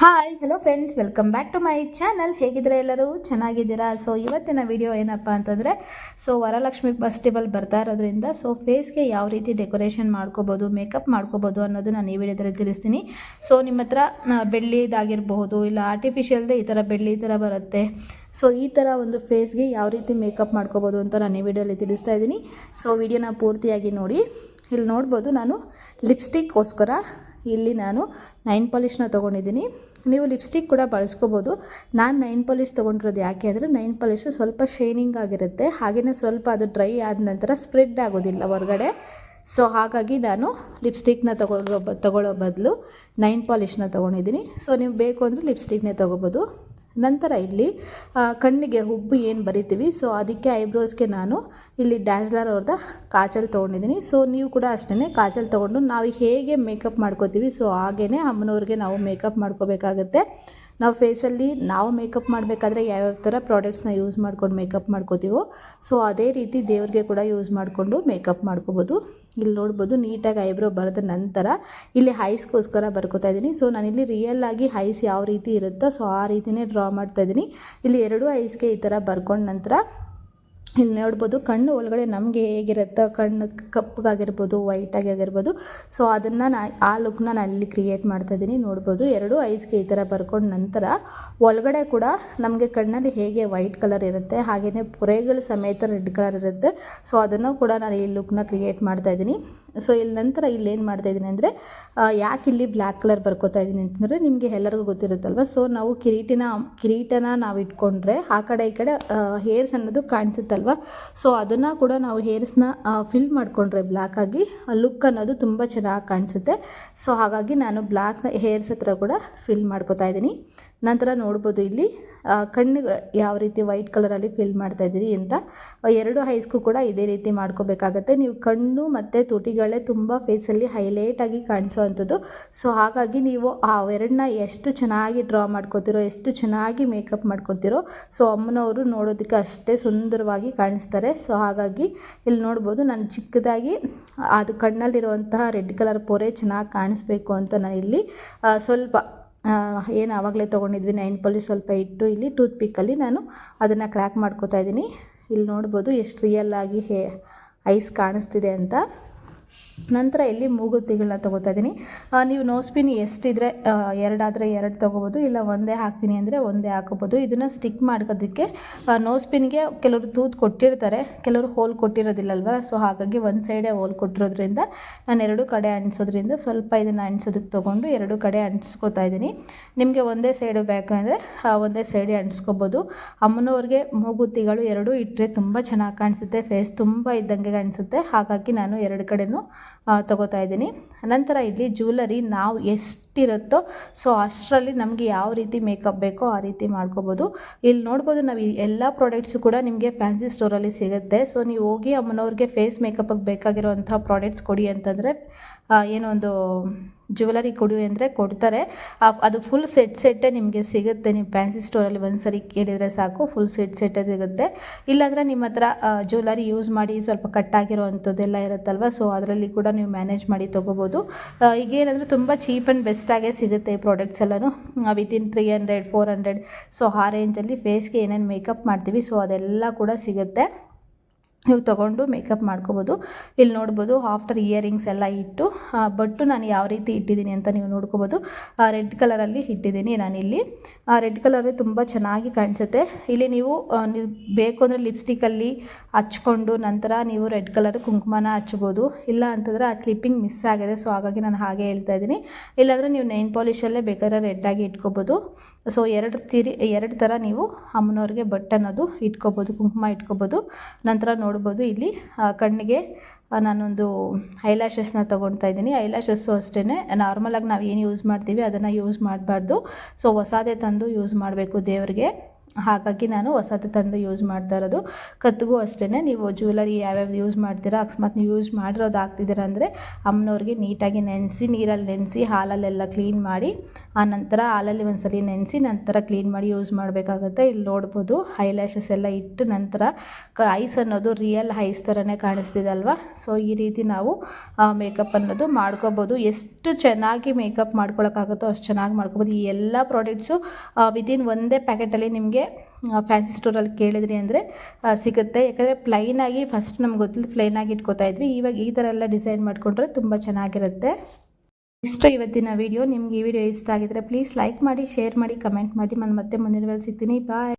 Hi hello friends welcome back to my channel ಹೇಗಿದ್ರೆ ಎಲ್ಲರೂ? ಚೆನ್ನಾಗಿದ್ದೀರಾ? So ಇವತ್ತಿನ ವಿಡಿಯೋ ಏನಪ್ಪ ಅಂತಂದರೆ ಸೊ ವರಲಕ್ಷ್ಮಿ ಫೆಸ್ಟಿವಲ್ ಬರ್ತಾ ಇರೋದ್ರಿಂದ ಸೊ ಫೇಸ್ಗೆ ಯಾವ ರೀತಿ ಡೆಕೋರೇಷನ್ ಮಾಡ್ಕೋಬೋದು ಮೇಕಪ್ ಮಾಡ್ಕೋಬೋದು ಅನ್ನೋದು ನಾನು ಈ ವಿಡಿಯೋದಲ್ಲಿ ತಿಳಿಸ್ತೀನಿ. ಸೊ ನಿಮ್ಮ ಹತ್ರ ಬೆಳ್ಳಿದಾಗಿರಬಹುದು ಇಲ್ಲ ಆರ್ಟಿಫಿಷಿಯಲ್ದೇ ಈ ಥರ ಬೆಳ್ಳಿ ಥರ ಬರುತ್ತೆ. ಸೊ ಈ ಥರ ಒಂದು ಫೇಸ್ಗೆ ಯಾವ ರೀತಿ ಮೇಕಪ್ ಮಾಡ್ಕೋಬೋದು ಅಂತ ನಾನು ಈ ವಿಡಿಯೋದಲ್ಲಿ ತಿಳಿಸ್ತಾ ಇದ್ದೀನಿ. ಸೊ ವಿಡಿಯೋನ ಪೂರ್ತಿಯಾಗಿ ನೋಡಿ. ಇಲ್ಲಿ ನೋಡ್ಬೋದು ನಾನು ಲಿಪ್ಸ್ಟಿಕ್ಗೋಸ್ಕರ ಇಲ್ಲಿ ನಾನು ನೈನ್ ಪಾಲಿಷ್ನ ತೊಗೊಂಡಿದ್ದೀನಿ. ನೀವು ಲಿಪ್ಸ್ಟಿಕ್ ಕೂಡ ಬಳಸ್ಕೋಬೋದು. ನಾನು ನೈನ್ ಪಾಲಿಷ್ ತೊಗೊಂಡಿರೋದು ಯಾಕೆ ಅಂದರೆ ನೈನ್ ಪಾಲಿಶು ಸ್ವಲ್ಪ ಶೈನಿಂಗ್ ಆಗಿರುತ್ತೆ. ಹಾಗೆಯೇ ಸ್ವಲ್ಪ ಅದು ಡ್ರೈ ಆದ ನಂತರ ಸ್ಪ್ರೆಡ್ ಆಗೋದಿಲ್ಲ ಹೊರಗಡೆ. ಸೊ ಹಾಗಾಗಿ ನಾನು ಲಿಪ್ಸ್ಟಿಕ್ನ ತಗೊಳ್ಳೋ ಬ ತಗೊಳ್ಳೋ ಬದಲು ನೈನ್ ಪಾಲಿಷ್ನ ತೊಗೊಂಡಿದ್ದೀನಿ. ಸೊ ನೀವು ಬೇಕು ಅಂದರೆ ಲಿಪ್ಸ್ಟಿಕ್ನೇ ತೊಗೋಬೋದು. ನಂತರ ಇಲ್ಲಿ ಕಣ್ಣಿಗೆ ಹುಬ್ಬು ಏನು ಬರಿತೀವಿ? ಸೊ ಅದಕ್ಕೆ ಐಬ್ರೋಸ್ಗೆ ನಾನು ಇಲ್ಲಿ ಡ್ಯಾಸ್ಲರ್ ಅವ್ರದ್ದು ಕಾಜಲ್ ತೊಗೊಂಡಿದ್ದೀನಿ ಸೊ ನೀವು ಕೂಡ ಅಷ್ಟೇ ಕಾಜಲ್ ತೊಗೊಂಡು ನಾವು ಹೇಗೆ ಮೇಕಪ್ ಮಾಡ್ಕೋತೀವಿ? ಸೊ ಹಾಗೇ ಅಮ್ಮನವ್ರಿಗೆ ನಾವು ಮೇಕಪ್ ಮಾಡ್ಕೋಬೇಕಾಗತ್ತೆ. ನಾವು ಫೇಸಲ್ಲಿ ನಾವು ಮೇಕಪ್ ಮಾಡಬೇಕಾದ್ರೆ ಯಾವ್ಯಾವ ಥರ ಪ್ರಾಡಕ್ಟ್ಸ್ನ ಯೂಸ್ ಮಾಡ್ಕೊಂಡು ಮೇಕಪ್ ಮಾಡ್ಕೋತೀವೋ, ಸೊ ಅದೇ ರೀತಿ ದೇವ್ರಿಗೆ ಕೂಡ ಯೂಸ್ ಮಾಡಿಕೊಂಡು ಮೇಕಪ್ ಮಾಡ್ಕೋಬೋದು. ಇಲ್ಲಿ ನೋಡ್ಬೋದು ನೀಟಾಗಿ ಐಬ್ರೋ ಬರೆದ ನಂತರ ಇಲ್ಲಿ ಹೈಸ್ಗೋಸ್ಕರ ಬರ್ಕೋತಾ ಇದ್ದೀನಿ. ಸೊ ನಾನಿಲ್ಲಿ ರಿಯಲ್ ಆಗಿ ಹೈಸ್ ಯಾವ ರೀತಿ ಇರುತ್ತೋ, ಸೊ ಆ ರೀತಿನೇ ಡ್ರಾ ಮಾಡ್ತಾ ಇದ್ದೀನಿ. ಇಲ್ಲಿ ಎರಡೂ ಐಸ್ಗೆ ಈ ಥರ ಬರ್ಕೊಂಡ ನಂತರ ಇಲ್ಲಿ ನೋಡ್ಬೋದು ಕಣ್ಣು ಒಳಗಡೆ ನಮಗೆ ಹೇಗಿರುತ್ತೆ, ಕಣ್ಣು ಕಪ್ಪಗಾಗಿರ್ಬೋದು ವೈಟಾಗಿ ಆಗಿರ್ಬೋದು. ಸೊ ಅದನ್ನು ನಾ, ಆ ಲುಕ್ನ ನಾನು ಇಲ್ಲಿ ಕ್ರಿಯೇಟ್ ಮಾಡ್ತಾ ಇದ್ದೀನಿ. ನೋಡ್ಬೋದು ಎರಡು ಐಸ್ಗೆ ಈ ಥರ ಬರ್ಕೊಂಡ ನಂತರ ಒಳಗಡೆ ಕೂಡ ನಮಗೆ ಕಣ್ಣಲ್ಲಿ ಹೇಗೆ ವೈಟ್ ಕಲರ್ ಇರುತ್ತೆ ಹಾಗೆಯೇ ಪೊರೆಗಳು ಸಮೇತ ರೆಡ್ ಕಲರ್ ಇರುತ್ತೆ. ಸೊ ಅದನ್ನು ಕೂಡ ನಾನು ಈ ಲುಕ್ನ ಕ್ರಿಯೇಟ್ ಮಾಡ್ತಾ ಇದ್ದೀನಿ. ಸೊ ಇಲ್ಲಿ ನಂತರ ಇಲ್ಲಿ ಏನು ಮಾಡ್ತಾ ಇದ್ದೀನಿ ಅಂದರೆ ಯಾಕೆ ಇಲ್ಲಿ ಬ್ಲ್ಯಾಕ್ ಕಲರ್ ಬರ್ಕೋತಾ ಇದ್ದೀನಿ ಅಂತಂದರೆ ನಿಮಗೆ ಎಲ್ಲರಿಗೂ ಗೊತ್ತಿರುತ್ತಲ್ವ? ಸೊ ನಾವು ಕಿರೀಟಿನ, ಕಿರೀಟನ ನಾವು ಇಟ್ಕೊಂಡ್ರೆ ಆ ಕಡೆ ಈ ಕಡೆ ಹೇರ್ಸ್ ಅನ್ನೋದು ಕಾಣಿಸುತ್ತಲ್ವ? ಸೊ ಅದನ್ನು ಕೂಡ ನಾವು ಹೇರ್ಸ್ನ ಫಿಲ್ ಮಾಡಿಕೊಂಡ್ರೆ ಬ್ಲ್ಯಾಕ್ ಆಗಿ ಲುಕ್ ಅನ್ನೋದು ತುಂಬ ಚೆನ್ನಾಗಿ ಕಾಣಿಸುತ್ತೆ. ಸೊ ಹಾಗಾಗಿ ನಾನು ಬ್ಲ್ಯಾಕ್ ಹೇರ್ಸ್ ಹತ್ರ ಕೂಡ ಫಿಲ್ ಮಾಡ್ಕೋತಾ ಇದ್ದೀನಿ. ನಂತರ ನೋಡ್ಬೋದು ಇಲ್ಲಿ ಕಣ್ಣು ಕಣ್ಣಿಗೆ ಯಾವ ರೀತಿ ವೈಟ್ ಕಲರಲ್ಲಿ ಫಿಲ್ ಮಾಡ್ತಾ ಇದ್ದೀರಿ ಅಂತ. ಎರಡು ಹೈಸ್ಗೂ ಕೂಡ ಇದೇ ರೀತಿ ಮಾಡ್ಕೋಬೇಕಾಗತ್ತೆ. ನೀವು ಕಣ್ಣು ಮತ್ತು ತುಟಿಗಳೇ ತುಂಬ ಫೇಸಲ್ಲಿ ಹೈಲೈಟಾಗಿ ಕಾಣಿಸೋ ಅಂಥದ್ದು ಸೊ ಹಾಗಾಗಿ ನೀವು ಆ ಎರಡನ್ನ ಎಷ್ಟು ಚೆನ್ನಾಗಿ ಡ್ರಾ ಮಾಡ್ಕೋತಿರೋ, ಎಷ್ಟು ಚೆನ್ನಾಗಿ ಮೇಕಪ್ ಮಾಡ್ಕೊತಿರೋ, ಸೊ, ಅಮ್ಮನವರು ನೋಡೋದಕ್ಕೆ ಅಷ್ಟೇ ಸುಂದರವಾಗಿ ಕಾಣಿಸ್ತಾರೆ. ಸೊ ಹಾಗಾಗಿ ಇಲ್ಲಿ ನೋಡ್ಬೋದು, ನಾನು ಚಿಕ್ಕದಾಗಿ, ಅದು ಕಣ್ಣಲ್ಲಿರುವಂತಹ ರೆಡ್ ಕಲರ್ ಪೊರೆ ಚೆನ್ನಾಗಿ ಕಾಣಿಸ್ಬೇಕು ಅಂತ ನಾನು ಇಲ್ಲಿ ಸ್ವಲ್ಪ ಏನು ಆವಾಗಲೇ ತೊಗೊಂಡಿದ್ವಿ. ನೈನ್ ಪಲ್ಲಿ ಸ್ವಲ್ಪ ಇಟ್ಟು ಇಲ್ಲಿ ಟೂತ್ ಪಿಕ್ಕಲ್ಲಿ ನಾನು ಅದನ್ನು ಕ್ರ್ಯಾಕ್ ಮಾಡ್ಕೋತಾ ಇದ್ದೀನಿ. ಇಲ್ಲಿ ನೋಡ್ಬೋದು ಎಷ್ಟು ರಿಯಲ್ ಹೇ ಐಸ್ ಕಾಣಿಸ್ತಿದೆ ಅಂತ. ನಂತರ ಇಲ್ಲಿ ಮೂಗುತಿಗಳನ್ನ ತೊಗೋತಾ ಇದ್ದೀನಿ ನೀವು ನೋಸ್ಪಿನ್ ಎಷ್ಟಿದ್ರೆ ಎರಡಾದರೆ ಎರಡು ತೊಗೋಬೋದು, ಇಲ್ಲ ಒಂದೇ ಹಾಕ್ತೀನಿ ಅಂದರೆ ಒಂದೇ ಹಾಕೋಬೋದು. ಇದನ್ನು ಸ್ಟಿಕ್ ಮಾಡ್ಕೋದಕ್ಕೆ ನೋಸ್ಪಿನ್ಗೆ ಕೆಲವರು ತೂತ್ ಕೊಟ್ಟಿರ್ತಾರೆ, ಕೆಲವರು ಹೋಲ್ ಕೊಟ್ಟಿರೋದಿಲ್ಲಲ್ವ? ಸೊ ಹಾಗಾಗಿ ಒಂದು ಸೈಡೇ ಹೋಲ್ ಕೊಟ್ಟಿರೋದ್ರಿಂದ ನಾನು ಎರಡು ಕಡೆ ಅಂಟಿಸೋದ್ರಿಂದ ಸ್ವಲ್ಪ ಇದನ್ನು ಅಂಟಿಸೋದಕ್ಕೆ ತೊಗೊಂಡು ಎರಡು ಕಡೆ ಅಂಟಿಸ್ಕೋತಾ ಇದ್ದೀನಿ ನಿಮಗೆ ಒಂದೇ ಸೈಡು ಅಂದರೆ ಒಂದೇ ಸೈಡೇ ಅಂಟಿಸ್ಕೋಬೋದು. ಅಮ್ಮನವ್ರಿಗೆ ಮೂಗುತಿಗಳು ಎರಡು ಇಟ್ಟರೆ ತುಂಬ ಚೆನ್ನಾಗಿ ಕಾಣಿಸುತ್ತೆ ಫೇಸ್ ತುಂಬ ಇದ್ದಂಗೆ ಕಾಣಿಸುತ್ತೆ. ಹಾಗಾಗಿ ನಾನು ಎರಡು ಕಡೆನೂ ತಗೋತಾ ಇದ್ದೀನಿ. ನಂತರ ಇಲ್ಲಿ ಜ್ಯುವೆಲರಿ ನಾವು ಎಷ್ಟಿರುತ್ತೋ ಸೊ ಅಷ್ಟರಲ್ಲಿ ನಮಗೆ ಯಾವ ರೀತಿ ಮೇಕಪ್ ಬೇಕೋ ಆ ರೀತಿ ಮಾಡ್ಕೋಬೋದು. ಇಲ್ಲಿ ನೋಡ್ಬೋದು ನಾವು ಎಲ್ಲ ಪ್ರಾಡಕ್ಟ್ಸು ಕೂಡ ನಿಮಗೆ ಫ್ಯಾನ್ಸಿ ಸ್ಟೋರಲ್ಲಿ ಸಿಗುತ್ತೆ. ಸೊ ನೀವು ಹೋಗಿ ಅಮ್ಮನವ್ರಿಗೆ ಫೇಸ್ ಮೇಕಪ್ಗೆ ಬೇಕಾಗಿರುವಂಥ ಪ್ರಾಡಕ್ಟ್ಸ್ ಕೊಡಿ ಅಂತಂದರೆ ಏನೊಂದು ಏನೋ ಜ್ಯುವೆಲರಿ ಕೊಡಿ ಅಂದರೆ ಕೊಡ್ತಾರೆ. ಅದು ಫುಲ್ ಸೆಟ್ ಸೆಟ್ಟೇ ನಿಮಗೆ ಸಿಗುತ್ತೆ. ನೀವು ಫ್ಯಾನ್ಸಿ ಸ್ಟೋರಲ್ಲಿ ಒಂದು ಸರಿ ಕೇಳಿದರೆ ಸಾಕು ಫುಲ್ ಸೆಟ್ ಸೆಟ್ಟೇ ಸಿಗುತ್ತೆ. ಇಲ್ಲಾಂದರೆ ನಿಮ್ಮ ಹತ್ರ ಜ್ಯುವೆಲರಿ ಯೂಸ್ ಮಾಡಿ ಸ್ವಲ್ಪ ಕಟ್ಟಾಗಿರೋ ಅಂಥದ್ದೆಲ್ಲ ಇರುತ್ತಲ್ವ ಸೊ ಅದರಲ್ಲಿ ಕೂಡ ನೀವು ಮ್ಯಾನೇಜ್ ಮಾಡಿ ತೊಗೋಬೋದು. ಈಗೇನಂದರೆ ತುಂಬ ಚೀಪ್ ಆ್ಯಂಡ್ ಬೆಸ್ಟಾಗೇ ಸಿಗುತ್ತೆ ಈ ಪ್ರಾಡಕ್ಟ್ಸ್ ಎಲ್ಲನೂ. Within three hundred four hundred so ಆ ರೇಂಜಲ್ಲಿ ಫೇಸ್ಗೆ ಏನೇನು ಮೇಕಪ್ ಮಾಡ್ತೀವಿ ಸೊ ಅದೆಲ್ಲ ಕೂಡ ಸಿಗುತ್ತೆ. ನೀವು ತೊಗೊಂಡು ಮೇಕಪ್ ಮಾಡ್ಕೋಬೋದು. ಇಲ್ಲಿ ನೋಡ್ಬೋದು ಆಫ್ಟರ್ ಇಯರಿಂಗ್ಸ್ ಎಲ್ಲ ಇಟ್ಟು ಬಟ್ಟು ನಾನು ಯಾವ ರೀತಿ ಇಟ್ಟಿದ್ದೀನಿ ಅಂತ ನೀವು ನೋಡ್ಕೋಬೋದು. ರೆಡ್ ಕಲರಲ್ಲಿ ಇಟ್ಟಿದ್ದೀನಿ ನಾನಿಲ್ಲಿ. ರೆಡ್ ಕಲರೇ ತುಂಬ ಚೆನ್ನಾಗಿ ಕಾಣಿಸುತ್ತೆ. ಇಲ್ಲಿ ನೀವು ನೀವು ಬೇಕು ಅಂದರೆ ಲಿಪ್ಸ್ಟಿಕಲ್ಲಿ ಹಚ್ಕೊಂಡು ನಂತರ ನೀವು ರೆಡ್ ಕಲರ್ ಕುಂಕುಮನ ಹಚ್ಬೋದು. ಇಲ್ಲ ಅಂತಂದರೆ ಆ ಕ್ಲಿಪ್ಪಿಂಗ್ ಮಿಸ್ ಆಗಿದೆ ಸೊ ಹಾಗಾಗಿ ನಾನು ಹಾಗೆ ಹೇಳ್ತಾ ಇದ್ದೀನಿ. ಇಲ್ಲಾಂದರೆ ನೀವು ನೈನ್ ಪಾಲಿಷಲ್ಲೇ ಬೇಕಾದ್ರೆ ರೆಡ್ಡಾಗಿ ಇಟ್ಕೋಬೋದು. ಸೊ ಎರಡು ತಿರಿ, ಎರಡು ಥರ ನೀವು ಅಮ್ಮನವ್ರಿಗೆ ಬಟ್ ಅನ್ನೋದು ಇಟ್ಕೋಬೋದು, ಕುಂಕುಮ ಇಟ್ಕೋಬೋದು. ನಂತರ ನೋಡ್ಬೋದು ಇಲ್ಲಿ ಕಣ್ಣಿಗೆ ನಾನೊಂದು ಐಲ್ಯಾಶಸ್ನ ತೊಗೊಳ್ತಾ ಇದ್ದೀನಿ. ಐಲ್ಯಾಶಸ್ಸು ಅಷ್ಟೇ ನಾರ್ಮಲಾಗಿ ನಾವು ಏನು ಯೂಸ್ ಮಾಡ್ತೀವಿ ಅದನ್ನು ಯೂಸ್ ಮಾಡಬಾರ್ದು. ಸೊ ಹೊಸದೇ ತಂದು ಯೂಸ್ ಮಾಡಬೇಕು ದೇವ್ರಿಗೆ. ಹಾಗಾಗಿ ನಾನು ಹೊಸದು ತಂದು ಯೂಸ್ ಮಾಡ್ತಾ ಇರೋದು. ಕತ್ತಿಗೂ ಅಷ್ಟೇ ನೀವು ಜ್ಯುವೆಲರಿ ಯಾವ್ಯಾವ ಯೂಸ್ ಮಾಡ್ತೀರಾ, ಅಕಸ್ಮಾತ್ ನೀವು ಯೂಸ್ ಮಾಡಿರೋದು ಹಾಕ್ತಿದ್ದೀರಾ ಅಂದರೆ ಅಮ್ಮನವ್ರಿಗೆ ನೀಟಾಗಿ ನೆನೆಸಿ, ನೀರಲ್ಲಿ ನೆನೆಸಿ, ಹಾಲಲ್ಲೆಲ್ಲ ಕ್ಲೀನ್ ಮಾಡಿ, ಆ ನಂತರ ಹಾಲಲ್ಲಿ ಒಂದ್ಸಲಿ ನೆನೆಸಿ, ನಂತರ ಕ್ಲೀನ್ ಮಾಡಿ ಯೂಸ್ ಮಾಡಬೇಕಾಗುತ್ತೆ. ಇಲ್ಲಿ ನೋಡ್ಬೋದು ಐಲ್ಯಾಶಸ್ ಎಲ್ಲ ಇಟ್ಟು ನಂತರ ಐಸ್ ಅನ್ನೋದು ರಿಯಲ್ ಐಸ್ ಥರನೇ ಕಾಣಿಸ್ತಿದೆ ಅಲ್ವಾ? ಸೊ ಈ ರೀತಿ ನಾವು ಮೇಕಪ್ ಅನ್ನೋದು ಮಾಡ್ಕೋಬೋದು. ಎಷ್ಟು ಚೆನ್ನಾಗಿ ಮೇಕಪ್ ಮಾಡ್ಕೊಳಕ್ಕಾಗುತ್ತೋ ಅಷ್ಟು ಚೆನ್ನಾಗಿ ಮಾಡ್ಕೋಬೋದು. ಈ ಎಲ್ಲ ಪ್ರಾಡಕ್ಟ್ಸು ವಿದಿನ್ ಒಂದೇ ಪ್ಯಾಕೆಟಲ್ಲಿ ನಿಮಗೆ ಫ್ಯಾನ್ಸಿ ಸ್ಟೋರಲ್ಲಿ ಕೇಳಿದ್ರಿ ಅಂದರೆ ಸಿಗುತ್ತೆ. ಯಾಕಂದರೆ ಪ್ಲೈನಾಗಿ ಫಸ್ಟ್ ನಮ್ಗೆ ಗೊತ್ತಿಲ್ಲ ಪ್ಲೈನಾಗಿ ಇಟ್ಕೋತಾ ಇದ್ವಿ. ಇವಾಗ ಈ ಥರ ಎಲ್ಲ ಡಿಸೈನ್ ಮಾಡಿಕೊಂಡ್ರೆ ತುಂಬ ಚೆನ್ನಾಗಿರುತ್ತೆ. ಇಷ್ಟು ಇವತ್ತಿನ ವಿಡಿಯೋ ನಿಮ್ಗೆ ಈ ವಿಡಿಯೋ ಇಷ್ಟ ಆಗಿದ್ರೆ ಪ್ಲೀಸ್ ಲೈಕ್ ಮಾಡಿ ಶೇರ್ ಮಾಡಿ ಕಮೆಂಟ್ ಮಾಡಿ. ನಾನು ಮತ್ತೆ ಮುಂದಿನ ವೇಳೆ ಸಿಗ್ತೀನಿ. ಬಾಯ್